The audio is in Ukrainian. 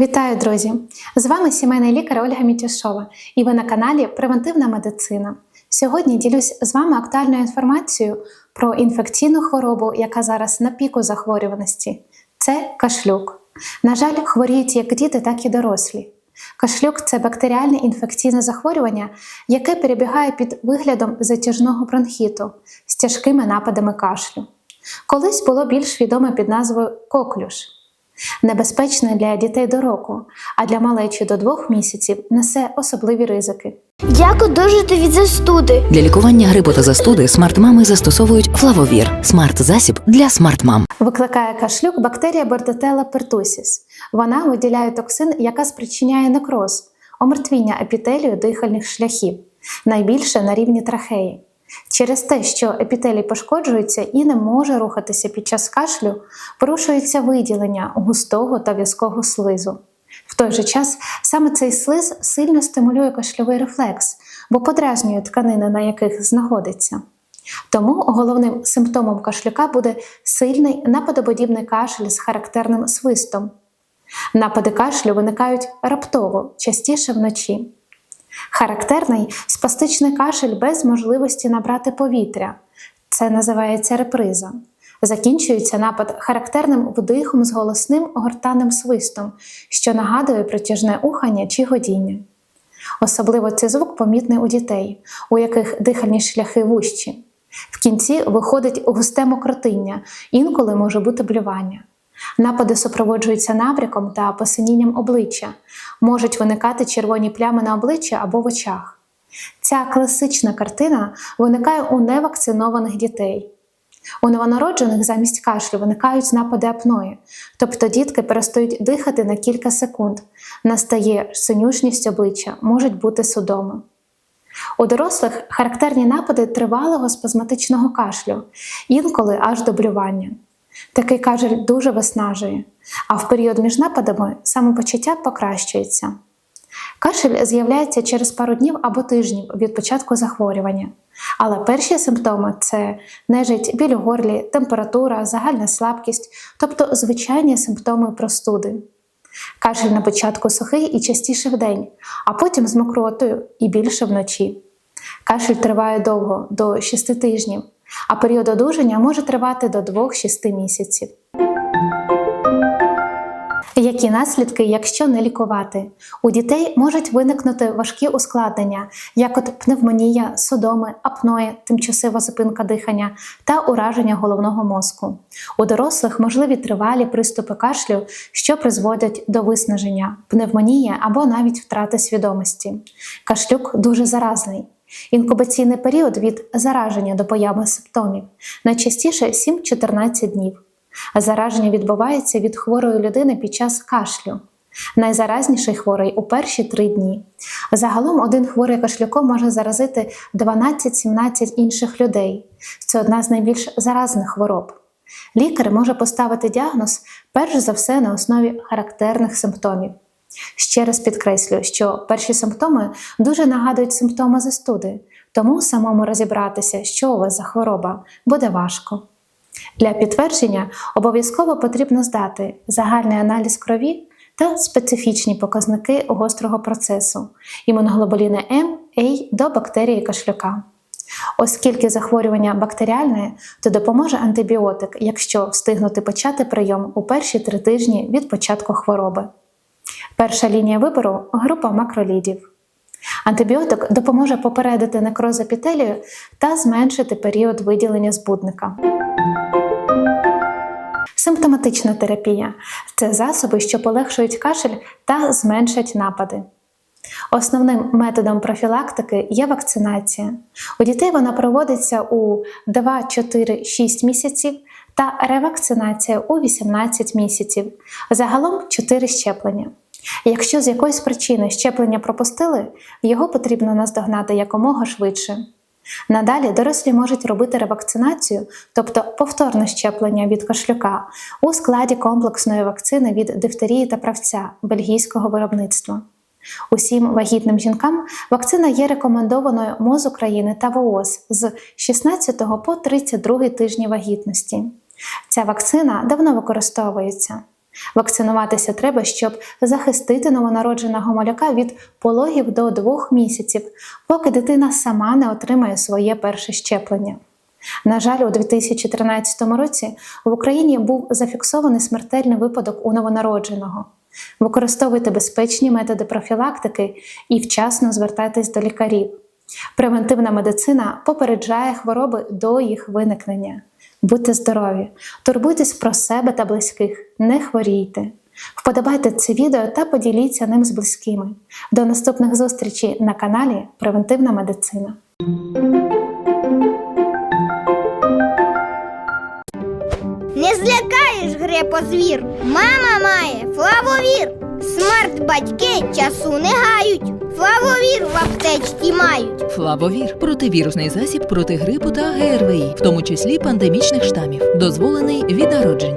Вітаю, друзі! З вами сімейний лікар Ольга Мітяшова і ви на каналі Превентивна медицина. Сьогодні ділюсь з вами актуальною інформацією про інфекційну хворобу, яка зараз на піку захворюваності. Це кашлюк. На жаль, хворіють як діти, так і дорослі. Кашлюк це бактеріальне інфекційне захворювання, яке перебігає під виглядом затяжного бронхіту з тяжкими нападами кашлю. Колись було більш відоме під назвою коклюш. Небезпечне для дітей до року, а для малечі до двох місяців несе особливі ризики. Як одужати від застуди? Для лікування грипу та застуди смарт-мами застосовують флавовір смарт-засіб для смарт-мам. Викликає кашлюк бактерія Bordetella pertussis. Вона виділяє токсин, яка спричиняє некроз, омертвіння епітелію дихальних шляхів, найбільше на рівні трахеї. Через те, що епітелій пошкоджується і не може рухатися під час кашлю, порушується виділення густого та в'язкого слизу. В той же час саме цей слиз сильно стимулює кашльовий рефлекс, бо подразнює тканини, на яких знаходиться. Тому головним симптомом кашлюка буде сильний нападоподібний кашель з характерним свистом. Напади кашлю виникають раптово, частіше вночі. Характерний спастичний кашель без можливості набрати повітря. Це називається реприза. Закінчується напад характерним вдихом з голосним гортанним свистом, що нагадує притяжне ухання чи годіння. Особливо цей звук помітний у дітей, у яких дихальні шляхи вущі. В кінці виходить густе мокротиння, інколи може бути блювання. Напади супроводжуються набряком та посинінням обличчя, можуть виникати червоні плями на обличчі або в очах. Ця класична картина виникає у невакцинованих дітей. У новонароджених замість кашлю виникають напади апної, тобто дітки перестають дихати на кілька секунд, настає синюшність обличчя, можуть бути судоми. У дорослих характерні напади тривалого спазматичного кашлю, інколи аж до блювання. Такий кашель дуже виснажує, а в період між нападами самопочуття покращується. Кашель з'являється через пару днів або тижнів від початку захворювання. Але перші симптоми це нежить біль у горлі, температура, загальна слабкість, тобто звичайні симптоми простуди. Кашель на початку сухий і частіше вдень, а потім з мокротою і більше вночі. Кашель триває довго до 6 тижнів, а період одужання може тривати до 2-6 місяців. Які наслідки, якщо не лікувати? У дітей можуть виникнути важкі ускладнення, як от пневмонія, судоми, апної, тимчасова зупинка дихання та ураження головного мозку. У дорослих можливі тривалі приступи кашлю, що призводять до виснаження, пневмонії або навіть втрати свідомості. Кашлюк дуже заразний. Інкубаційний період від зараження до появи симптомів найчастіше 7-14 днів. Зараження відбувається від хворої людини під час кашлю. Найзаразніший хворий у перші три дні. Загалом один хворий кашлюком може заразити 12-17 інших людей. Це одна з найбільш заразних хвороб. Лікар може поставити діагноз перш за все на основі характерних симптомів. Ще раз підкреслюю, що перші симптоми дуже нагадують симптоми застуди, тому самому розібратися, що у вас за хвороба, буде важко. Для підтвердження обов'язково потрібно здати загальний аналіз крові та специфічні показники гострого процесу імуноглобуліни М, А до бактерії кашлюка. Оскільки захворювання бактеріальне, то допоможе антибіотик, якщо встигнути почати прийом у перші три тижні від початку хвороби. Перша лінія вибору група макролідів. Антибіотик допоможе попередити некроз епітелію та зменшити період виділення збудника. Симптоматична терапія це засоби, що полегшують кашель та зменшать напади. Основним методом профілактики є вакцинація. У дітей вона проводиться у 2, 4, 6 місяців та ревакцинація у 18 місяців. Загалом 4 щеплення. Якщо з якоїсь причини щеплення пропустили, його потрібно наздогнати якомога швидше. Надалі дорослі можуть робити ревакцинацію, тобто повторне щеплення від кашлюка, у складі комплексної вакцини від дифтерії та правця бельгійського виробництва. Усім вагітним жінкам вакцина є рекомендованою МОЗ України та ВООЗ з 16 по 32 тижні вагітності. Ця вакцина давно використовується. Вакцинуватися треба, щоб захистити новонародженого малюка від пологів до двох місяців, поки дитина сама не отримає своє перше щеплення. На жаль, у 2013 році в Україні був зафіксований смертельний випадок у новонародженого. Використовуйте безпечні методи профілактики і вчасно звертайтесь до лікарів. Превентивна медицина попереджає хвороби до їх виникнення. Будьте здорові, турбуйтесь про себе та близьких, не хворійте. Вподобайте це відео та поділіться ним з близькими. До наступних зустрічей на каналі Превентивна медицина. Не злякаєш грепозвір. Мама має флавовір. Смарт батьки часу не гають. Флавовір в аптечці мають. Флавовір противірусний засіб проти грипу та ГРВІ, в тому числі пандемічних штамів, дозволений від народження.